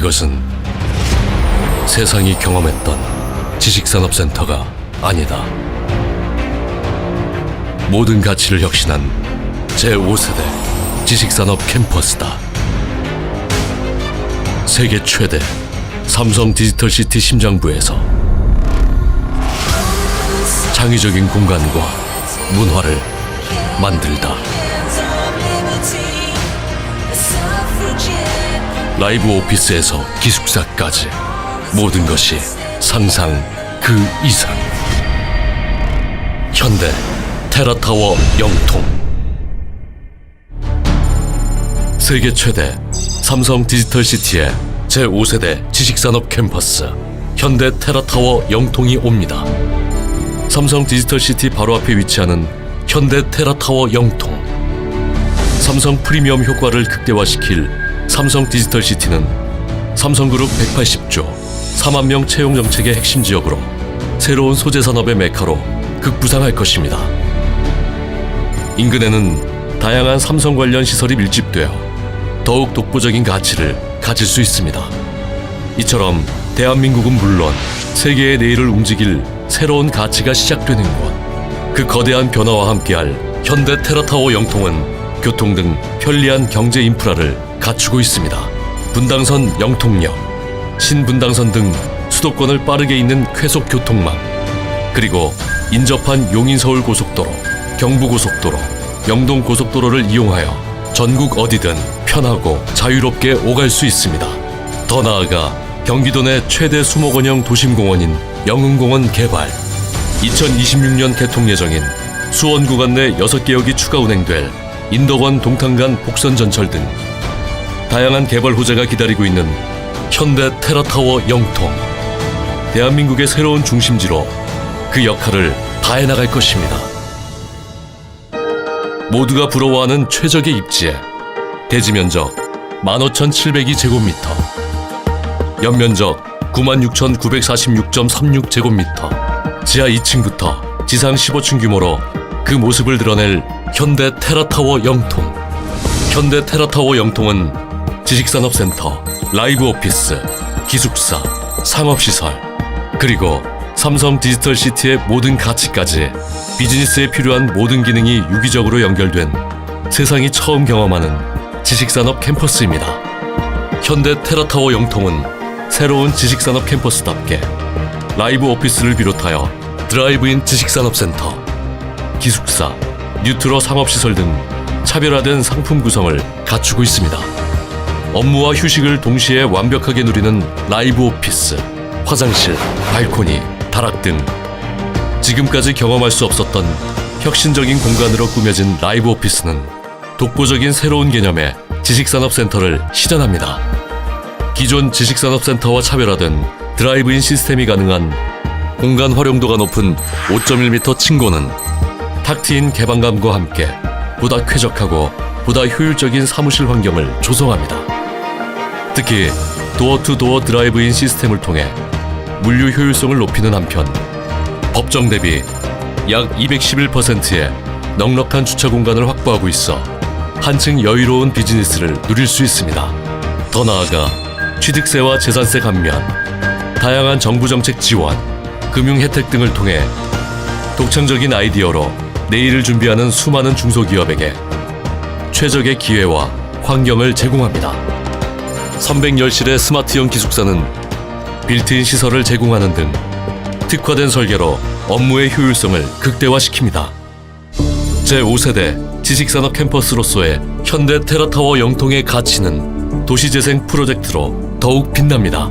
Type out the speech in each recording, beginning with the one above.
이것은 세상이 경험했던 지식산업센터가 아니다. 모든 가치를 혁신한 제5세대 지식산업 캠퍼스다. 세계 최대 삼성 디지털 시티 심장부에서 창의적인 공간과 문화를 만들다. 라이브 오피스에서 기숙사까지 모든 것이 상상 그 이상. 현대 테라타워 영통. 세계 최대 삼성 디지털 시티의 제5세대 지식산업 캠퍼스 현대 테라타워 영통이 옵니다. 삼성 디지털 시티 바로 앞에 위치하는 현대 테라타워 영통. 삼성 프리미엄 효과를 극대화시킬 삼성 디지털 시티는 삼성그룹 180조 4만 명 채용 정책의 핵심 지역으로 새로운 소재 산업의 메카로 극부상할 것입니다. 인근에는 다양한 삼성 관련 시설이 밀집되어 더욱 독보적인 가치를 가질 수 있습니다. 이처럼 대한민국은 물론 세계의 내일을 움직일 새로운 가치가 시작되는 곳. 그 거대한 변화와 함께할 현대 테라타워 영통은 교통 등 편리한 경제 인프라를 갖추고 있습니다. 분당선 영통역, 신분당선 등 수도권을 빠르게 잇는 쾌속 교통망, 그리고 인접한 용인 서울 고속도로, 경부 고속도로, 영동 고속도로를 이용하여 전국 어디든 편하고 자유롭게 오갈 수 있습니다. 더 나아가 경기도 내 최대 수목원형 도심공원인 영흥공원 개발, 2026년 개통 예정인 수원 구간 내 6개역이 추가 운행될 인덕원 동탄간 복선 전철 등 다양한 개발 호재가 기다리고 있는 현대 테라타워 영통. 대한민국의 새로운 중심지로 그 역할을 다해 나갈 것입니다. 모두가 부러워하는 최적의 입지에 대지 면적 15,702제곱미터, 연면적 96,946.36제곱미터, 지하 2층부터 지상 15층 규모로 그 모습을 드러낼 현대 테라타워 영통. 현대 테라타워 영통은 지식산업센터, 라이브 오피스, 기숙사, 상업시설, 그리고 삼성 디지털 시티의 모든 가치까지 비즈니스에 필요한 모든 기능이 유기적으로 연결된 세상이 처음 경험하는 지식산업 캠퍼스입니다. 현대 테라타워 영통은 새로운 지식산업 캠퍼스답게 라이브 오피스를 비롯하여 드라이브인 지식산업센터, 기숙사, 뉴트로 상업시설 등 차별화된 상품 구성을 갖추고 있습니다. 업무와 휴식을 동시에 완벽하게 누리는 라이브 오피스, 화장실, 발코니, 다락 등 지금까지 경험할 수 없었던 혁신적인 공간으로 꾸며진 라이브 오피스는 독보적인 새로운 개념의 지식산업센터를 실현합니다. 기존 지식산업센터와 차별화된 드라이브인 시스템이 가능한 공간 활용도가 높은 5.1m 층고는 탁 트인 개방감과 함께 보다 쾌적하고 보다 효율적인 사무실 환경을 조성합니다. 특히 도어 투 도어 드라이브인 시스템을 통해 물류 효율성을 높이는 한편 법정 대비 약 211%의 넉넉한 주차 공간을 확보하고 있어 한층 여유로운 비즈니스를 누릴 수 있습니다. 더 나아가 취득세와 재산세 감면, 다양한 정부 정책 지원, 금융 혜택 등을 통해 독창적인 아이디어로 내일을 준비하는 수많은 중소기업에게 최적의 기회와 환경을 제공합니다. 310실의 스마트형 기숙사는 빌트인 시설을 제공하는 등 특화된 설계로 업무의 효율성을 극대화시킵니다. 제5세대 지식산업 캠퍼스로서의 현대 테라타워 영통의 가치는 도시재생 프로젝트로 더욱 빛납니다.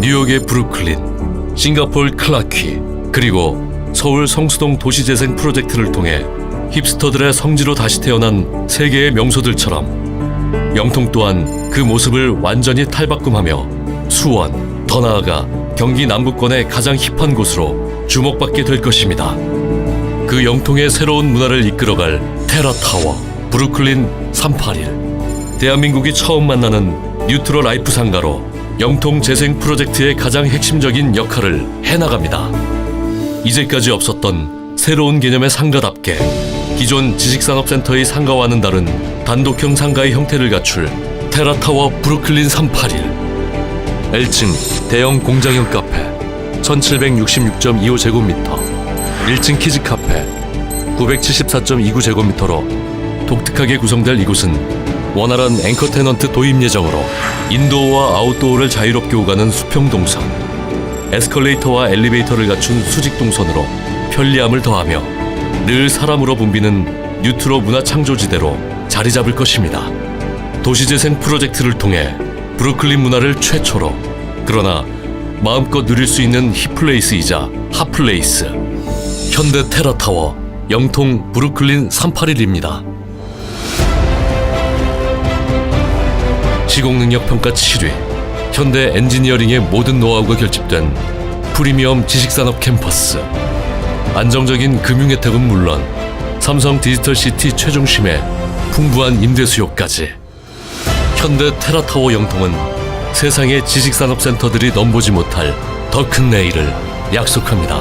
뉴욕의 브루클린, 싱가폴 클라퀴, 그리고 서울 성수동 도시재생 프로젝트를 통해 힙스터들의 성지로 다시 태어난 세계의 명소들처럼 영통 또한 그 모습을 완전히 탈바꿈하며 수원, 더 나아가 경기 남부권의 가장 힙한 곳으로 주목받게 될 것입니다. 그 영통의 새로운 문화를 이끌어갈 테라타워, 브루클린 381. 대한민국이 처음 만나는 뉴트로 라이프 상가로 영통 재생 프로젝트의 가장 핵심적인 역할을 해나갑니다. 이제까지 없었던 새로운 개념의 상가답게 기존 지식산업센터의 상가와는 다른 단독형 상가의 형태를 갖출 테라타워 브루클린 381 L층 대형 공장형 카페 1766.25 제곱미터. 1층 키즈 카페 974.29 제곱미터로 독특하게 구성될 이곳은 원활한 앵커 테넌트 도입 예정으로 인도어와 아웃도어를 자유롭게 오가는 수평 동선. 에스컬레이터와 엘리베이터를 갖춘 수직 동선으로 편리함을 더하며 늘 사람으로 붐비는 뉴트로 문화 창조지대로 자리 잡을 것입니다. 도시재생 프로젝트를 통해 브루클린 문화를 최초로 그러나 마음껏 누릴 수 있는 힙플레이스이자 핫플레이스. 현대 테라타워 영통 브루클린 381입니다. 시공능력 평가 7위 현대 엔지니어링의 모든 노하우가 결집된 프리미엄 지식산업 캠퍼스. 안정적인 금융 혜택은 물론 삼성 디지털 시티 최중심의 풍부한 임대 수요까지 현대 테라타워 영통은 세상의 지식산업 센터들이 넘보지 못할 더 큰 내일을 약속합니다.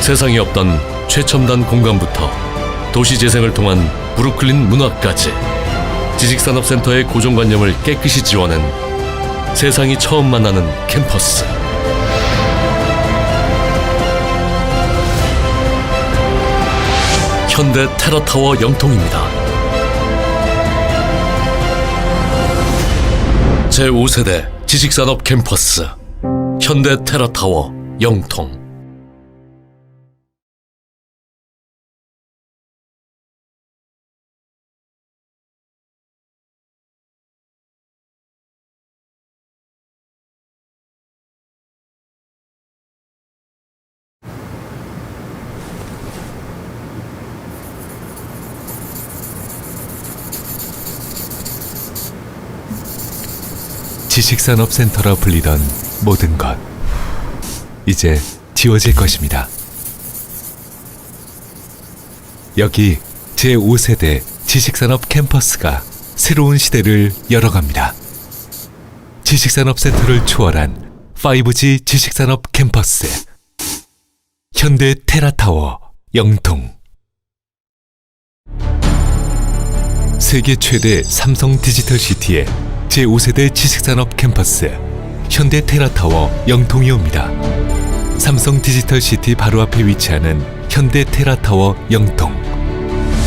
세상에 없던 최첨단 공간부터 도시 재생을 통한 브루클린 문화까지 지식산업센터의 고정관념을 깨끗이 지워낸 세상이 처음 만나는 캠퍼스. 현대 테라타워 영통입니다. 제5세대 지식산업 캠퍼스. 현대 테라타워 영통 지식산업센터라 불리던 모든 것 이제 지워질 것입니다. 여기 제5세대 지식산업 캠퍼스가 새로운 시대를 열어갑니다. 지식산업센터를 초월한 5G 지식산업 캠퍼스 현대 테라타워 영통 세계 최대 삼성 디지털 시티의 제5세대 지식산업 캠퍼스 현대 테라타워 영통이 옵니다. 삼성 디지털 시티 바로 앞에 위치하는 현대 테라타워 영통.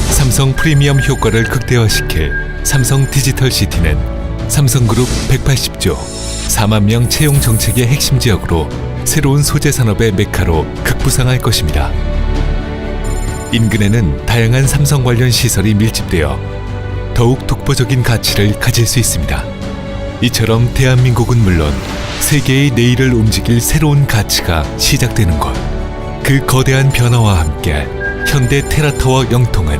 삼성 프리미엄 효과를 극대화시킬 삼성 디지털 시티는 삼성그룹 180조 4만 명 채용 정책의 핵심 지역으로 새로운 소재 산업의 메카로 급부상할 것입니다. 인근에는 다양한 삼성 관련 시설이 밀집되어 더욱 독보적인 가치를 가질 수 있습니다. 이처럼 대한민국은 물론 세계의 내일을 움직일 새로운 가치가 시작되는 것. 그 거대한 변화와 함께 현대 테라타워 영통은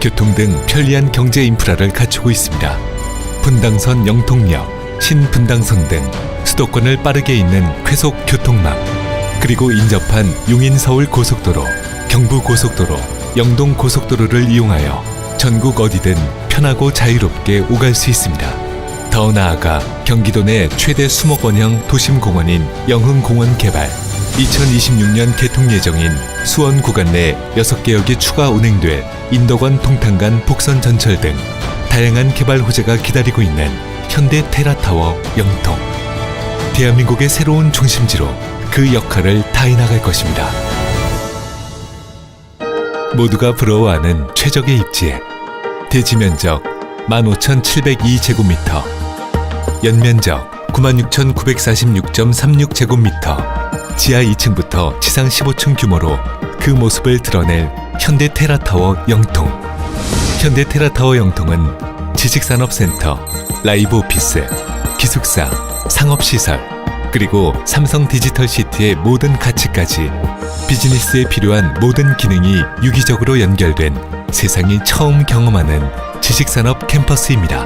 교통 등 편리한 경제 인프라를 갖추고 있습니다. 분당선 영통역, 신분당선 등 수도권을 빠르게 잇는 쾌속 교통망, 그리고 인접한 용인 서울 고속도로, 경부 고속도로, 영동 고속도로를 이용하여 전국 어디든 편하고 자유롭게 오갈 수 있습니다. 더 나아가 경기도 내 최대 수목원형 도심공원인 영흥공원 개발, 2026년 개통 예정인 수원 구간 내 6개역이 추가 운행돼 인덕원 동탄간 복선 전철 등 다양한 개발 호재가 기다리고 있는 현대 테라타워 영통. 대한민국의 새로운 중심지로 그 역할을 다해 나갈 것입니다. 모두가 부러워하는 최적의 입지에 대지 면적 15,702제곱미터, 연면적 96,946.36제곱미터, 지하 2층부터 지상 15층 규모로 그 모습을 드러낼 현대 테라타워 영통. 현대 테라타워 영통은 지식산업센터, 라이브 오피스, 기숙사, 상업시설, 그리고 삼성 디지털 시티의 모든 가치까지 비즈니스에 필요한 모든 기능이 유기적으로 연결된 세상이 처음 경험하는 지식산업 캠퍼스입니다.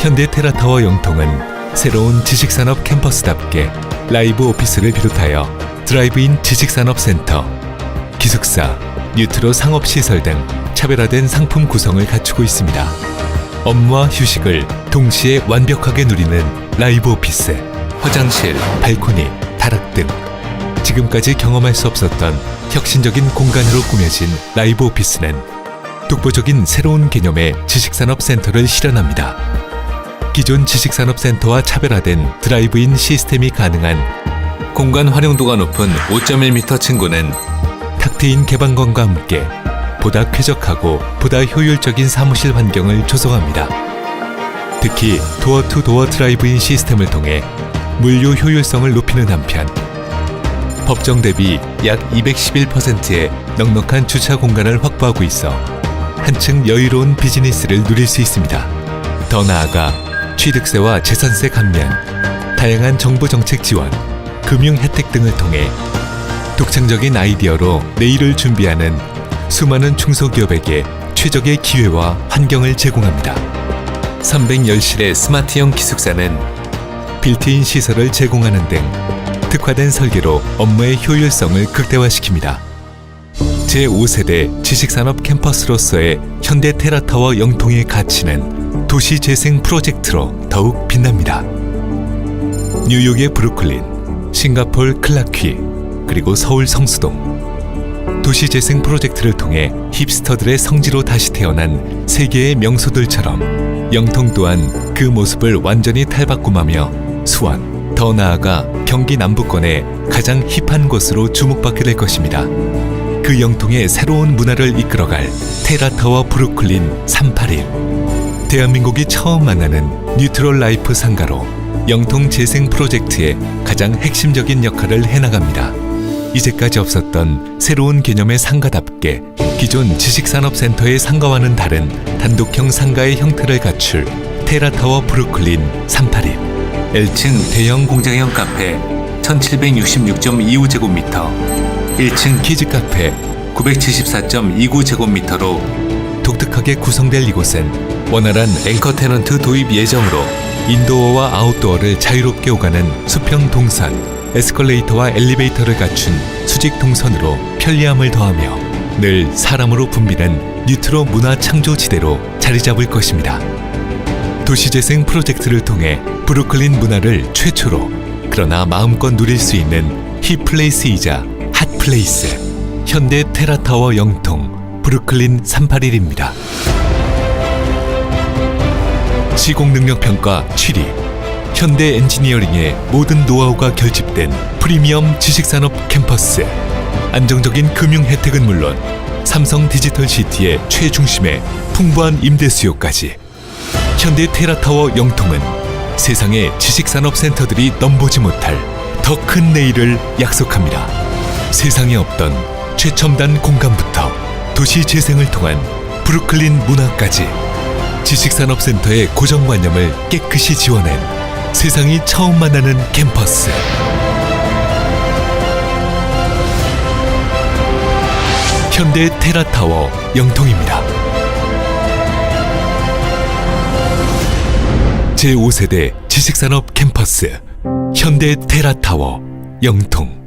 현대 테라타워 영통은 새로운 지식산업 캠퍼스답게 라이브 오피스를 비롯하여 드라이브인 지식산업센터, 기숙사, 뉴트로 상업시설 등 차별화된 상품 구성을 갖추고 있습니다. 업무와 휴식을 동시에 완벽하게 누리는 라이브 오피스, 화장실, 발코니, 다락 등 지금까지 경험할 수 없었던 혁신적인 공간으로 꾸며진 라이브 오피스는 독보적인 새로운 개념의 지식산업 센터를 실현합니다. 기존 지식산업센터와 차별화된 드라이브인 시스템이 가능한 공간 활용도가 높은 5.1m 층고는 탁 트인 개방감과 함께 보다 쾌적하고 보다 효율적인 사무실 환경을 조성합니다. 특히 도어 투 도어 드라이브인 시스템을 통해 물류 효율성을 높이는 한편 법정 대비 약 211%의 넉넉한 주차 공간을 확보하고 있어 한층 여유로운 비즈니스를 누릴 수 있습니다. 더 나아가 취득세와 재산세 감면, 다양한 정부 정책 지원, 금융 혜택 등을 통해 독창적인 아이디어로 내일을 준비하는 수많은 중소기업에게 최적의 기회와 환경을 제공합니다. 310실의 스마트형 기숙사는 빌트인 시설을 제공하는 등 특화된 설계로 업무의 효율성을 극대화시킵니다. 제5세대 지식산업 캠퍼스로서의 현대 테라타워 영통의 가치는 도시 재생 프로젝트로 더욱 빛납니다. 뉴욕의 브루클린, 싱가폴 클라퀴, 그리고 서울 성수동. 도시 재생 프로젝트를 통해 힙스터들의 성지로 다시 태어난 세계의 명소들처럼 영통 또한 그 모습을 완전히 탈바꿈하며 수원, 더 나아가 경기 남부권의 가장 힙한 곳으로 주목받게 될 것입니다. 그 영통의 새로운 문화를 이끌어갈 테라타워 브루클린 381. 대한민국이 처음 만나는 뉴트럴 라이프 상가로 영통 재생 프로젝트의 가장 핵심적인 역할을 해나갑니다. 이제까지 없었던 새로운 개념의 상가답게 기존 지식산업센터의 상가와는 다른 단독형 상가의 형태를 갖출 테라타워 브루클린 381. 1층 대형 공장형 카페 1766.25제곱미터 1층 키즈 카페 974.29제곱미터로 독특하게 구성될 이곳은 원활한 앵커 테넌트 도입 예정으로 인도어와 아웃도어를 자유롭게 오가는 수평 동선, 에스컬레이터와 엘리베이터를 갖춘 수직 동선으로 편리함을 더하며 늘 사람으로 붐비는 뉴트로 문화 창조 지대로 자리 잡을 것입니다. 도시재생 프로젝트를 통해 브루클린 문화를 최초로 그러나 마음껏 누릴 수 있는 힙플레이스이자 핫플레이스 현대 테라타워 영통 브루클린 381입니다. 시공 능력 평가 7위 현대 엔지니어링의 모든 노하우가 결집된 프리미엄 지식산업 캠퍼스 안정적인 금융 혜택은 물론 삼성 디지털 시티의 최중심에 풍부한 임대 수요까지 현대 테라타워 영통은 세상의 지식산업 센터들이 넘보지 못할 더 큰 내일을 약속합니다. 세상에 없던 최첨단 공간부터 도시 재생을 통한 브루클린 문화까지 지식산업센터의 고정관념을 깨끗이 지워낸 세상이 처음 만나는 캠퍼스. 현대 테라타워 영통입니다. 제5세대 지식산업 캠퍼스 현대 테라타워 영통